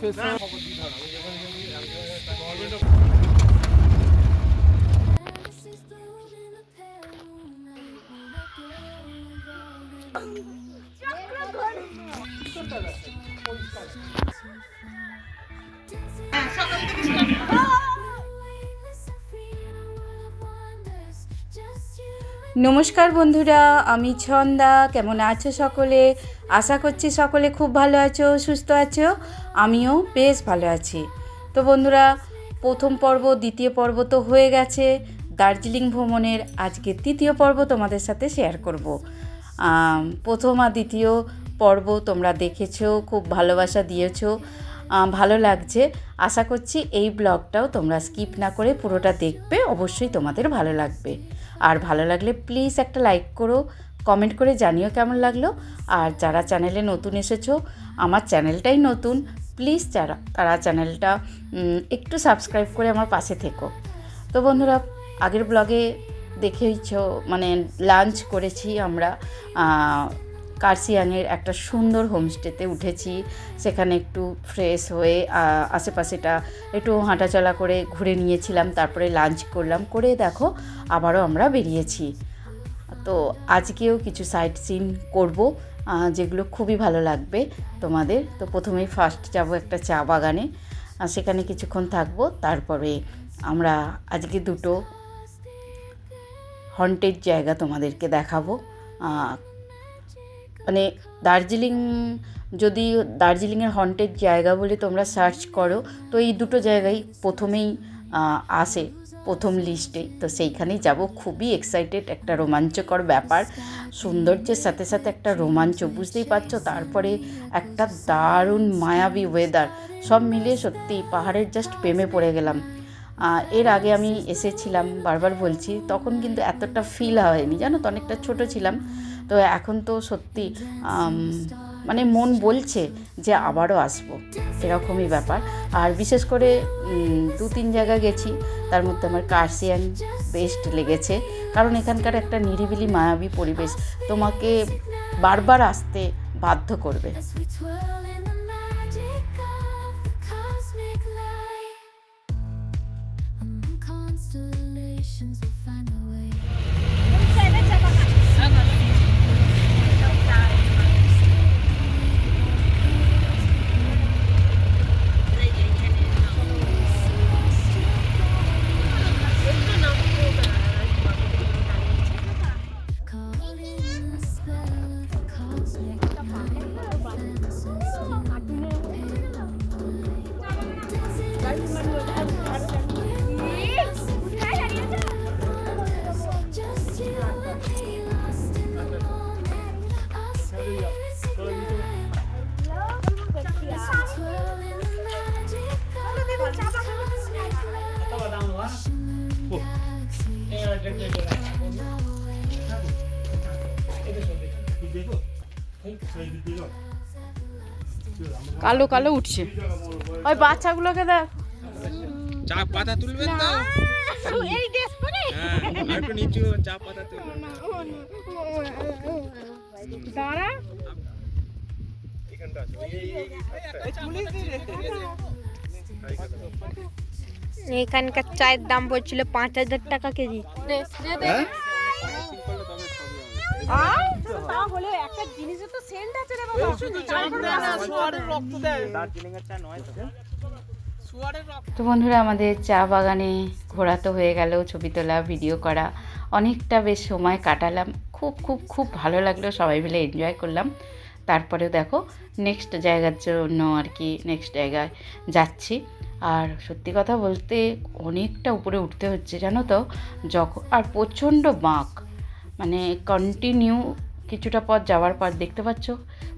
Professor নমস্কার বন্ধুরা আমি ছন্দা কেমন আছো সকলে? আশা করছি সকলে খুব ভালো আছো, সুস্থ আছো। আমিও বেশ ভালো আছি। তো বন্ধুরা, প্রথম পর্ব, দ্বিতীয় পর্ব তো হয়ে গেছে। দার্জিলিং ভ্রমণের আজকে তৃতীয় পর্ব তোমাদের সাথে শেয়ার করব। প্রথম আর দ্বিতীয় পর্ব তোমরা দেখেছ, খুব ভালোবাসা দিয়েছ। ভালো লাগছে। আশা করছি এই ব্লগটাও তোমরা স্কিপ না করে পুরোটা দেখবে, অবশ্যই তোমাদের ভালো লাগবে। আর ভালো লাগলে প্লিজ একটা লাইক করো কমেন্ট করে জানিও কেমন লাগল। আর যারা চ্যানেলে নতুন এসেছ, আমার চ্যানেলটাই নতুন, প্লিজ যারা, তারা চ্যানেলটা একটু সাবস্ক্রাইব করে আমার পাশে থেকো। তো বন্ধুরা, আগের ব্লগে দেখেইছ মানে লাঞ্চ করেছি আমরা কার্সিয়াংয়ের একটা সুন্দর হোমস্টেতে উঠেছি। সেখানে একটু ফ্রেশ হয়ে আশেপাশেটা একটু হাঁটাচলা করে ঘুরে নিয়েছিলাম, তারপরে লাঞ্চ করলাম। করে দেখো, আবারও আমরা বেরিয়েছি। তো আজকেও কিছু সাইট সিন করব যেগুলো খুবই ভালো লাগবে তোমাদের। তো প্রথমেই ফার্স্ট যাব একটা চা বাগানে সেখানে কিছুক্ষণ থাকব, তারপরে আমরা আজকে দুটো হন্টেড জায়গা তোমাদেরকে দেখাবো। মানে দার্জিলিং, যদি দার্জিলিংয়ের হন্টেড জায়গা বলে তোমরা সার্চ করো, তো এই দুটো জায়গায় প্রথমেই আসে। প্রথম লিস্টে তো সেইখানেই যাব। খুবই এক্সাইটেড একটা রোমাঞ্চকর ব্যাপার। সৌন্দর্যের সাথে সাথে একটা রোমাঞ্চ, বুঝতেই পারছ? তারপরে একটা দারুণ মায়াবী ওয়েদার সব মিলিয়ে সত্যি পাহাড়ের জাস্ট প্রেমে পড়ে গেলাম। এর আগে আমি এসেছিলাম, বারবার বলছি, তখন কিন্তু এতটা ফিল হয়নি। জানো তো, অনেকটা ছোট ছিলাম। তো এখন তো সত্যি মানে মন বলছে যে আবারও আসব। এরকমই ব্যাপার। আর বিশেষ করে দু তিন জায়গা গেছি। তার মধ্যে আমার কার্সিয়ান বেস্ট লেগেছে। কারণ এখানকার একটা নিরিবিলি মায়াবী পরিবেশ তোমাকে বারবার আসতে বাধ্য করবে। কালো কালো উঠছে। ওই বাচ্চাগুলোকে দেখ। চা পাতা তুলবেন তো? এই ড্রেস পরে। হ্যাঁ একটু নিচু চা পাতা তুলবেন দাঁড়া। এখানকার চায়ের দাম পড়ছিল পাঁচ হাজার টাকা কেজি। জিনিসের তো সেন্ট আছে রে বাবা দার্জিলিং এর চা নয় তো তো বন্ধুরা আমাদের চা বাগানে ঘোরা তো হয়ে গেল ছবি তোলা ভিডিও করা। অনেকটা বেশ সময় কাটালাম। খুব খুব খুব ভালো লাগল সবাই মিলে এনজয় করলাম। তারপরে দেখো নেক্সট জায়গার জন্য আর কি নেক্সট জায়গায় যাচ্ছি। আর সত্যি কথা বলতে অনেকটা উপরে উঠতে হচ্ছে, জানো তো? যখন আর প্রচণ্ড বাঁক। মানে কন্টিনিউ কিছুটা পথ যাওয়ার পর দেখতে পাচ্ছ?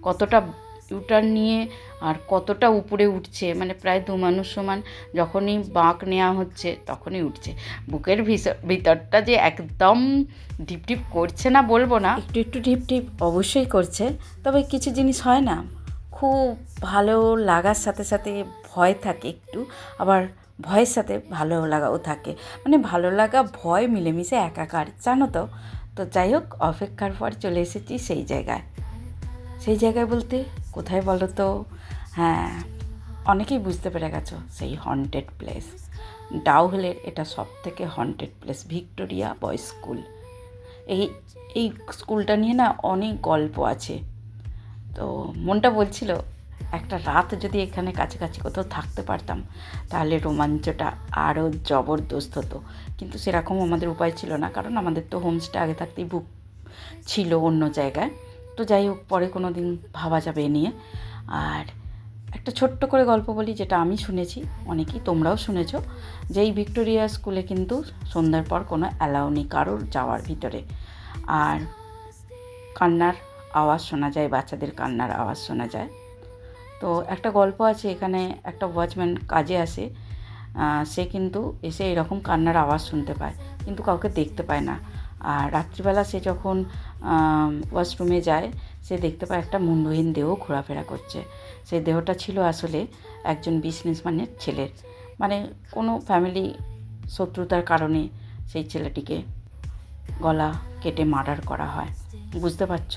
কতটা ইউটার্ন নিয়ে আর কতটা উপরে উঠছে। মানে প্রায় দু মানুষ সমান যখনই বাঁক নেওয়া হচ্ছে, তখনই উঠছে। বুকের ভিতর ভিতরটা যে একদম ঢিপ ঢিপ করছে না বলব না। একটু একটু ঢিপ ঢিপ অবশ্যই করছে, তবে কিছু জিনিস হয় না। খুব ভালো লাগার সাথে সাথে ভয় থাকে একটু, আবার ভয়ের সাথে ভালো লাগাও থাকে। মানে ভালো লাগা, ভয়, মিলেমিশে একাকার, জানো তো? তো যাই হোক, অপেক্ষার পর চলে এসেছি সেই জায়গায়। সেই জায়গায় বলতে, কোথায় বলো তো? হ্যাঁ অনেকেই বুঝতে পেরে গেছো, সেই হন্টেড প্লেস ডাউহিলের এটা সব থেকে haunted place Victoria boys school এই এই স্কুলটা নিয়ে না অনেক গল্প আছে। তো মনটা বলছিল একটা রাত যদি এখানে কাছাকাছি কোথাও থাকতে পারতাম, তাহলে রোমাঞ্চটা আরও জবরদস্ত হতো। কিন্তু সেরকম আমাদের উপায় ছিল না, কারণ আমাদের তো হোমস্টে আগে থাকতেই বুক ছিল অন্য জায়গায়। তো যাই হোক, পরে কোনো দিন ভাবা যাবে এ নিয়ে। আর একটা ছোট্ট করে গল্প বলি, যেটা আমি শুনেছি, অনেকেই তোমরাও শুনেছো, যে এই ভিক্টোরিয়া স্কুলে কিন্তু সন্ধ্যার পর কোনো অ্যালাউ নেই কারোর যাওয়ার ভিতরে। আর কান্নার আওয়াজ শোনা যায়, বাচ্চাদের কান্নার আওয়াজ শোনা যায়। তো একটা গল্প আছে, এখানে একটা ওয়াচম্যান কাজে আসে সে কিন্তু এসে এরকম কান্নার আওয়াজ শুনতে পায়, কিন্তু কাউকে দেখতে পায় না। আর রাত্রিবেলা সে যখন ওয়াশরুমে যায়, সে দেখতে পায় একটা মুন্ডহীন দেহ ঘোরাফেরা করছে। সেই দেহটা ছিল আসলে একজন বিজনেসম্যানের ছেলের। মানে কোনো ফ্যামিলি শত্রুতার কারণে সেই ছেলেটিকে গলা কেটে মার্ডার করা হয়। বুঝতে পারছ?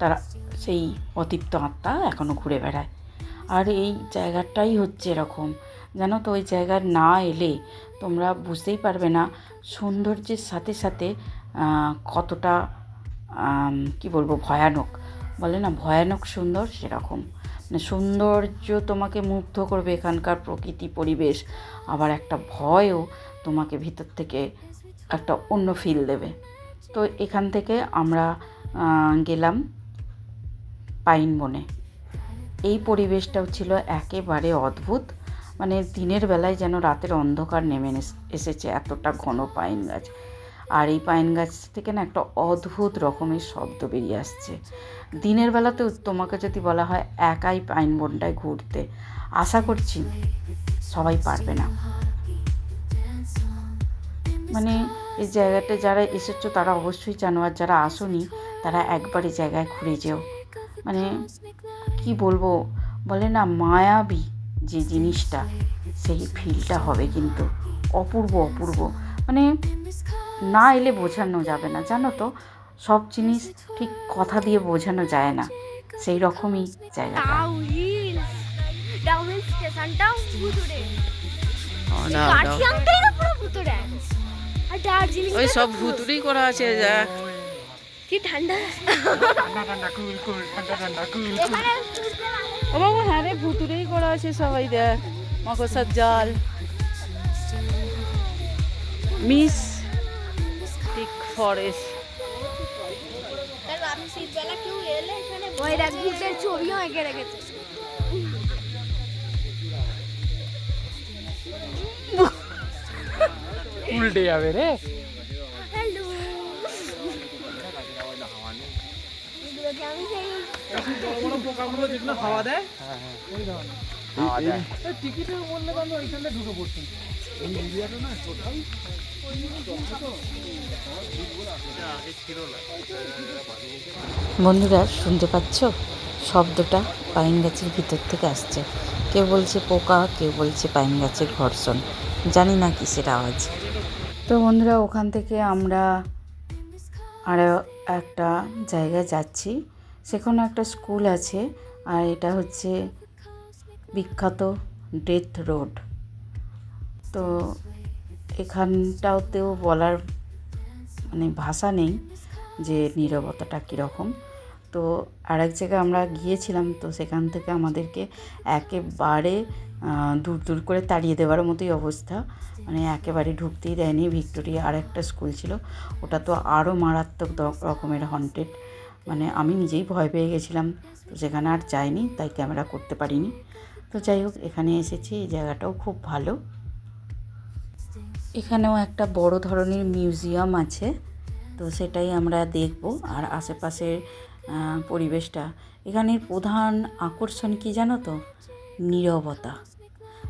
তারা, সেই অতিপ্ত আত্মা এখনও ঘুরে বেড়ায়। আর এই জায়গাটাই হচ্ছে এরকম। জানো তো, ওই জায়গায় না এলে তোমরা বুঝতেই পারবে না সৌন্দর্যের সাথে সাথে কতটা কি বলব, ভয়ানক। বলে না, ভয়ানক সুন্দর সেরকম। মানে সৌন্দর্য তোমাকে মুগ্ধ করবে এখানকার প্রকৃতি, পরিবেশ। আবার একটা ভয়ও তোমাকে ভিতর থেকে একটা অন্য ফিল দেবে। তো এখান থেকে আমরা গেলাম পাইন বনে। এই পরিবেশটাও ছিল একেবারে অদ্ভুত। মানে দিনের বেলায় যেন রাতের অন্ধকার নেমে এস- এসেছে, এতটা ঘন পাইন গাছ। আর এই পাইন গাছ থেকে না একটা অদ্ভুত রকমের শব্দ বেরিয়ে আসছে। দিনের বেলাতেও তোমাকে যদি বলা হয় একাই পাইন বনটায় ঘুরতে, আশা করছি সবাই পারবে না। মানে এই জায়গাটা যারা এসেছ তারা অবশ্যই জানো, আর যারা আসোনি তারা একবার এই জায়গায় ঘুরে যেও। মানে কি বলব? বলে না মায়াবী যে জিনিসটা সেই ফিলটা হবে কিন্তু। অপূর্ব অপূর্ব। মানে না এলে বোঝানো যাবে না জানো তো? সব জিনিস ঠিক কথা দিয়ে বোঝানো যায় না। সেই রকমই জায়গাটা। ভুতুরে ভুতুরে আর দার্জিলিং ওই সব ভুতুরেই করা আছে যা কি ঠান্ডা? ঠান্ডা ঠান্ডা কুল কুল ঠান্ডা ঠান্ডা কুল এখানে ও বাবা হ্যাঁ রে ভুতুরেই করা আছে সবাই দেখ। মকসার জাল। Mystic forest. এঁকে রেখেছে উল্টে যাবে রে হ্যালো আমি সেই বন্ধুরা, শুনতে পাচ্ছ? শব্দটা পাইন গাছের ভিতর থেকে আসছে। কেউ বলছে পোকা, কেউ বলছে পাইন গাছের ঘর্ষণ। জানি না কিসের আওয়াজ। তো বন্ধুরা, ওখান থেকে আমরা আরও একটা জায়গায় যাচ্ছি। সেখানে একটা স্কুল আছে, আর এটা হচ্ছে বিখ্যাত ডেথ রোড তো এখানটাতেও বলার মানে ভাষা নেই যে নীরবতাটা কীরকম। তো আরেক জায়গায় আমরা গিয়েছিলাম, তো সেখান থেকে আমাদেরকে একেবারে দূর দূর করে তাড়িয়ে দেওয়ার মতোই অবস্থা। মানে একেবারে ঢুকতেই দেয়নি। ভিক্টোরিয়া আর একটা স্কুল ছিল। ওটা তো আরও মারাত্মক রকমের হন্টেড মানে আমি নিজেই ভয় পেয়ে গেছিলাম। তো সেখানে আর যাইনি, তাই ক্যামেরা করতে পারিনি। তো যাই হোক, এখানে এসেছি, এই জায়গাটাও খুব ভালো। এখানেও একটা বড় ধরনের মিউজিয়াম আছে, তো সেটাই আমরা দেখব। আর আশেপাশের পরিবেশটা। এখানের প্রধান আকর্ষণ কি জানো তো? নীরবতা।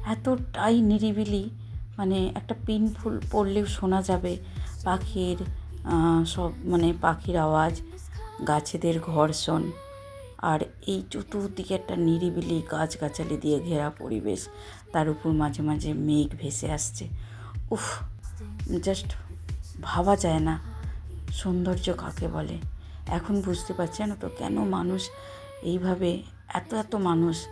এতটাই নিরিবিলি মানে একটা পিন ফুল পড়লেও শোনা যাবে। পাখির সব মানে পাখির আওয়াজ। গাছেদের ঘর্ষণ আর এই চতুর্দিকে একটা নিরিবিলি গাছগাছালি দিয়ে ঘেরা পরিবেশ। তার উপর মাঝে মাঝে মেঘ ভেসে আসছে। উফ জাস্ট ভাবা যায় না সৌন্দর্য কাকে বলে। এখন বুঝতে পারছি না তো কেন মানুষ এইভাবে এত এত মানুষ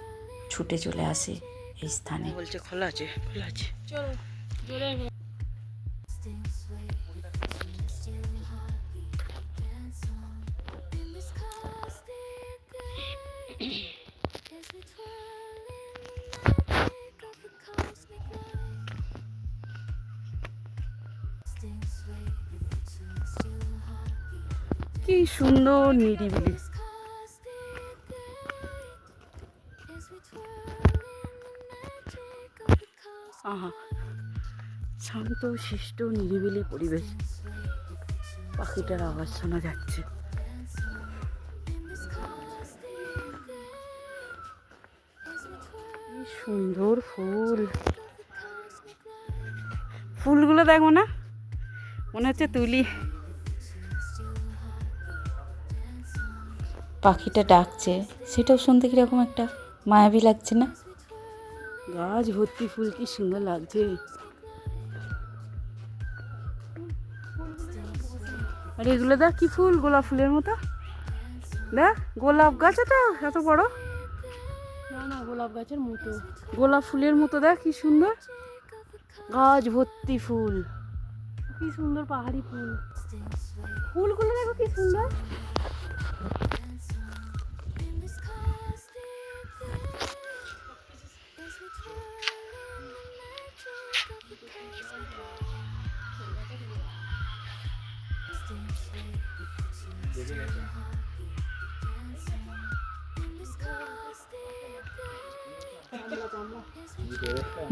ছুটে চলে আসে এই স্থানে। বলছে খোলা আছে খোলা আছে। Stay কি সুন্দর নিরিবিলি। শান্ত, শিষ্ট, নিরিবিলি পরিবেশ। পাখিটার আওয়াজ শোনা যাচ্ছে। সুন্দর ফুল। ফুলগুলো দেখো না? মনে হচ্ছে তুলি। পাখিটা ডাকছে সেটাও শুনতে কীরকম একটা মায়াবী লাগছে না? গাছ ভর্তি ফুল কি সুন্দর লাগছে। আর এগুলো দেখ কি ফুল গোলাপ ফুলের মতো। দেখ গোলাপ গাছ এটা এত বড়। না না গোলাপ গাছের মতো। গোলাপ ফুলের মতো দেখ কি সুন্দর। গাছ ভর্তি ফুল। কি সুন্দর পাহাড়ি ফুল। ফুলগুলো দেখো কি সুন্দর। Thank this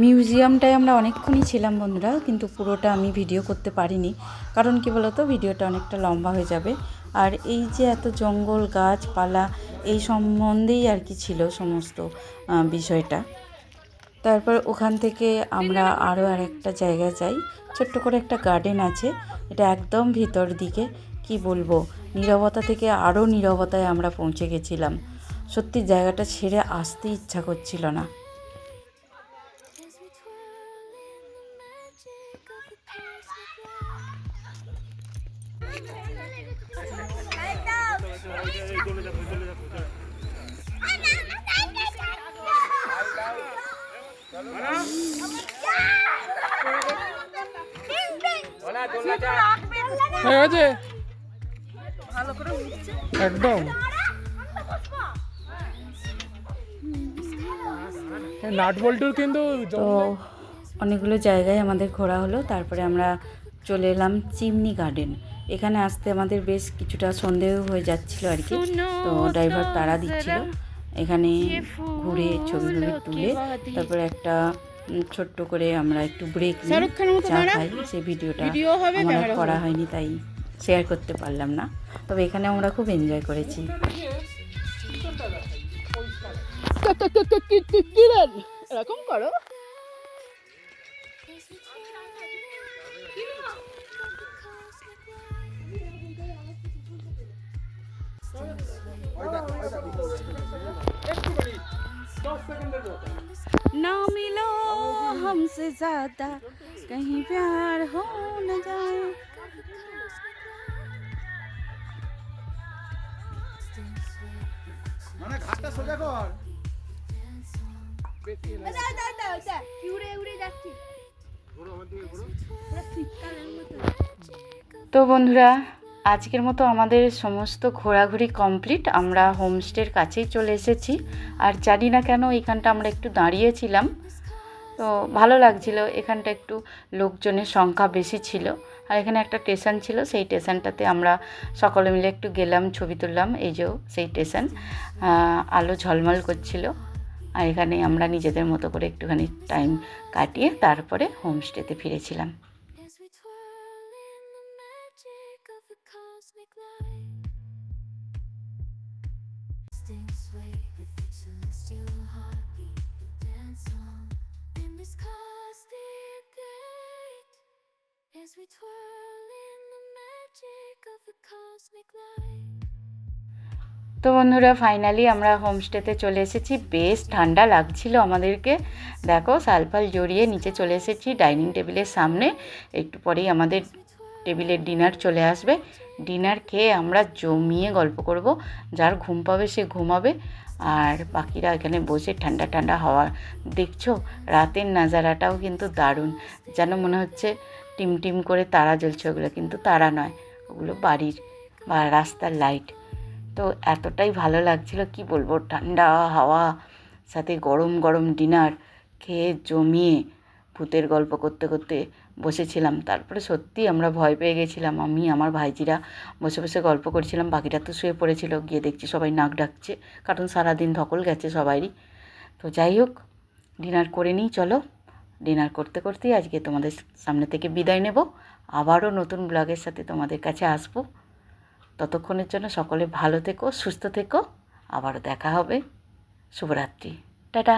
মিউজিয়ামটায় আমরা অনেকক্ষণই ছিলাম বন্ধুরা, কিন্তু পুরোটা আমি ভিডিও করতে পারিনি। কারণ কি বলতো, ভিডিওটা অনেকটা লম্বা হয়ে যাবে। আর এই যে এত জঙ্গল, গাছপালা, এই সম্বন্ধেই আর কি ছিল সমস্ত বিষয়টা। তারপর ওখান থেকে আমরা আরও আর একটা জায়গায় যাই। ছোট্ট করে একটা গার্ডেন আছে, এটা একদম ভিতর দিকে, কি বলব, নীরবতা থেকে আরও নীরবতায় আমরা পৌঁছে গেছিলাম। সত্যি জায়গাটা ছেড়ে আসতে ইচ্ছা করছিল না। হয়ে গেছে? একদম। নাট বল্টুর কিন্তু তো অনেকগুলো জায়গায় আমাদের ঘোরা হলো তারপরে আমরা চলে এলাম চিমনি গার্ডেন এখানে আসতে আমাদের বেশ কিছুটা সন্দেহ হয়ে যাচ্ছিল আর কি তো ড্রাইভার তারা দিচ্ছিল এখানে ঘুরে ছবি টবি তুলে তারপরে একটা ছোট্ট করে আমরা একটু ব্রেক নিই চা খাই সেই ভিডিওটা আমার করা হয়নি তাই শেয়ার করতে পারলাম না তবে এখানে আমরা খুব এনজয় করেছি এরকম করো ना मिलो हमसे ज्यादा कहीं प्यार हो न जाए মানে ঘাটটা সোজা কর তো বন্ধুরা, আজকের মতো আমাদের সমস্ত ঘোরাঘুরি কমপ্লিট। আমরা হোমস্টের কাছেই চলে এসেছি। আর জানি না কেন এখানটা আমরা একটু দাঁড়িয়েছিলাম। তো ভালো লাগছিল, এখানটা একটু লোকজনের সংখ্যা বেশি ছিল। আর এখানে একটা স্টেশন ছিল, সেই স্টেশনটাতে আমরা সকলে মিলে একটু গেলাম, ছবি তুললাম। এই যে সেই স্টেশন। আলো ঝলমল করছিল। আর এখানে আমরা নিজেদের মতো করে একটুখানি টাইম কাটিয়ে তারপরে হোমস্টেতে ফিরেছিলাম As we twirl in the magic of the cosmic light. তো বন্ধুরা ফাইনালি আমরা হোমস্টেতে চলে এসেছি। বেশ ঠান্ডা লাগছিল আমাদেরকে। দেখো, সালফাল জড়িয়ে নিচে চলে এসেছি ডাইনিং টেবিলের সামনে। একটু পরেই আমাদের টেবিলের ডিনার চলে আসবে। ডিনার খেয়ে আমরা জমিয়ে গল্প করব। যার ঘুম পাবে, সে ঘুমাবে। আর বাকিরা এখানে বসে ঠান্ডা ঠান্ডা হাওয়া দেখছ? রাতের নাজারাটাও কিন্তু দারুণ। যেন মনে হচ্ছে টিম টিম করে তারা জ্বলছে। ওগুলো কিন্তু তারা নয়, ওগুলো বাড়ির বা রাস্তার লাইট তো এতটাই ভালো লাগছিল, কি বলব, ঠান্ডা হাওয়া, সাথে গরম গরম ডিনার খেয়ে জমিয়ে ভূতের গল্প করতে করতে বসেছিলাম। তারপরে সত্যি আমরা ভয় পেয়ে গেছিলাম। আমি, আমার ভাইজিরা বসে বসে গল্প করছিলাম। বাকিটা তো শুয়ে পড়েছিল, গিয়ে দেখছি সবাই নাক ডাকছে, কারণ সারাদিন ধকল গেছে সবারই। তো যাই হোক ডিনার করে নিই, চলো। ডিনার করতে করতেই আজকে তোমাদের সামনে থেকে বিদায় নেব। আবারও নতুন ব্লগের সাথে তোমাদের কাছে আসব। ততক্ষণের জন্য সকলে ভালো থেকো সুস্থ থেকো আবারও দেখা হবে শুভরাত্রি টাটা